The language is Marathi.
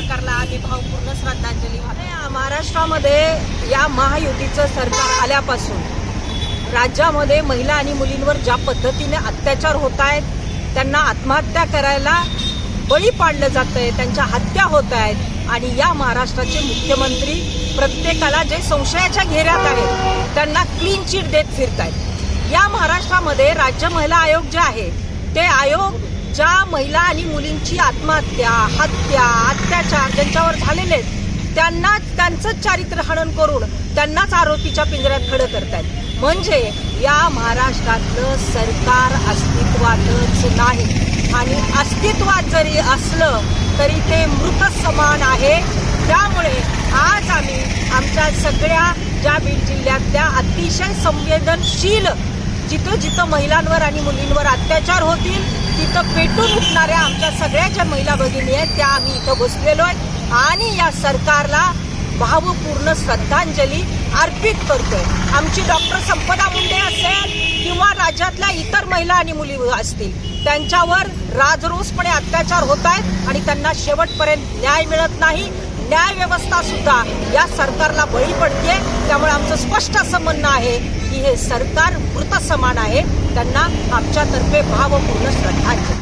सरकारला आम्ही भावपूर्ण श्रद्धांजली वाहतो. महाराष्ट्रामध्ये या महायुतीचं सरकार आल्यापासून राज्यामध्ये महिला आणि मुलींवर ज्या पद्धतीने अत्याचार होत आहेत त्यांना आत्महत्या करायला बळी पाडलं जातंय त्यांच्या हत्या होत आहेत आणि या महाराष्ट्राचे मुख्यमंत्री प्रत्येकाला जे संशयाच्या घेऱ्यात आहेत त्यांना क्लीन चिट देत फिरत आहेत या महाराष्ट्रामध्ये राज्य महिला आयोग जे आहे ते आयोग ज्या महिला आणि मुलींची आत्महत्या हत्या अत्याचार ज्यांच्यावर झालेले आहेत त्यांनाच त्यांचंच चारित्र्य हनन करून त्यांनाच आरोपीच्या पिंजऱ्यात खडं करतायत. म्हणजे या महाराष्ट्रातलं सरकार अस्तित्वातच नाही. आणि अस्तित्वात जरी असलं तरी ते मृत समान आहे. त्यामुळे आज आम्ही आमच्या सगळ्या ज्या बीड जिल्ह्यातल्या अतिशय संवेदनशील जिथं जिथं महिलांवर आणि मुलींवर अत्याचार होतील तिथं पेटून उठणाऱ्या आमच्या सगळ्या ज्या महिला भगिनी आहेत त्या आम्ही इथं बसलेलो आहे. आणि या सरकारला भावपूर्ण श्रद्धांजली अर्पित करतोय. आमची डॉक्टर संपदा मुंडे असेल किंवा राज्यातल्या इतर महिला आणि मुली असतील त्यांच्यावर राजरोसपणे अत्याचार होत आहेत आणि त्यांना शेवटपर्यंत न्याय मिळत नाही. न्याय व्यवस्था सुद्धा या सरकारला बळी पडते त्यामुळे आमचं स्पष्ट असं म्हणणं आहे की हे सरकार मृत समान आहे. त्यांना आमच्यातर्फे भावपूर्ण श्रद्धांजली.